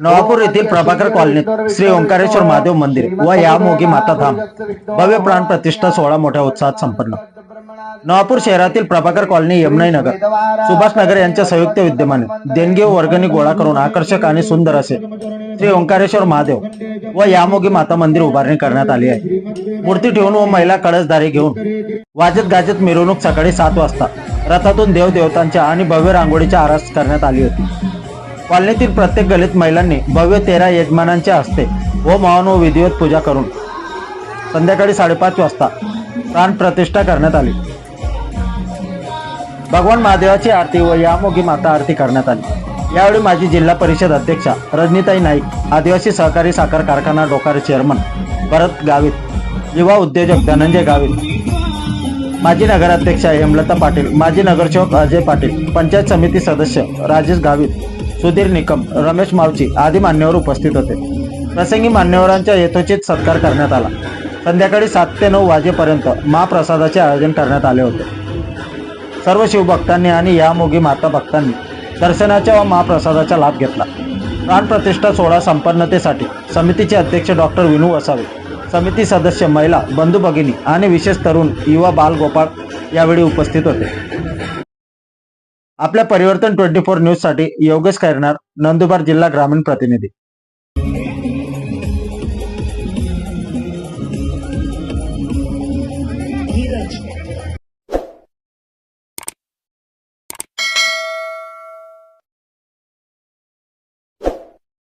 नवापूर येथील प्रभाकर कॉलनीत श्री ओंकारेश्वर महादेव मंदिर व या मोगी माता धाम भव्य प्राण प्रतिष्ठा सोहळा मोठ्या उत्साहात संपन्न. नवापूर शहरातील प्रभाकर कॉलनी यमुनाई नगर सुभाष नगर यांच्या संयुक्त विद्यमाने देणगी व वर्गणी गोळा करून आकर्षक आणि सुंदर असे श्री ओंकारेश्वर महादेव व यामोगी माता मंदिर उभारणी करण्यात आली आहे. मूर्ती ठेवून व महिला कळसदारी घेऊन वाजत गाजत मिरवणूक सकाळी सात वाजता रथातून देवदेवतांच्या आणि भव्य रांगोळीच्या आरास करण्यात आली होती. कॉलनीतील प्रत्येक गलीत महिलांनी भव्य तेरा यजमानांच्या हस्ते व मौन व विधिवत पूजा करून संध्याकाळी साडेपाच वाजता प्राण प्रतिष्ठा करण्यात आली. भगवान महादेवाची आरती व यामोगी माता आरती करण्यात आली. यावेळी माजी जिल्हा परिषद अध्यक्षा रजनीताई नाईक आदिवासी सहकारी साखर कारखाना डोकारे चेअरमन भरत गावित युवा उद्योजक धनंजय गावित माजी नगराध्यक्षा हेमलता पाटील माजी नगरसेवक अजय पाटील पंचायत समिती सदस्य राजेश गावित सुधीर निकम रमेश मावची आदी मान्यवर उपस्थित होते. प्रसंगी मान्यवरांच्या यथोचित सत्कार करण्यात आला. संध्याकाळी सात ते नऊ वाजेपर्यंत महाप्रसादाचे आयोजन करण्यात आले होते. सर्व शिवभक्तांनी आणि या मोगी माता भक्तांनी दर्शनाच्या व महाप्रसादाचा लाभ घेतला. प्राणप्रतिष्ठा सोहळा संपन्नतेसाठी समितीचे अध्यक्ष डॉक्टर विनू वसावे समिती सदस्य महिला बंधू भगिनी आणि विशेष तरुण युवा बाल गोपाळ यावेळी उपस्थित होते. आपल्या परिवर्तन ट्वेंटी फोर न्यूजसाठी योगेश करणार नंदुरबार जिल्हा ग्रामीण प्रतिनिधी.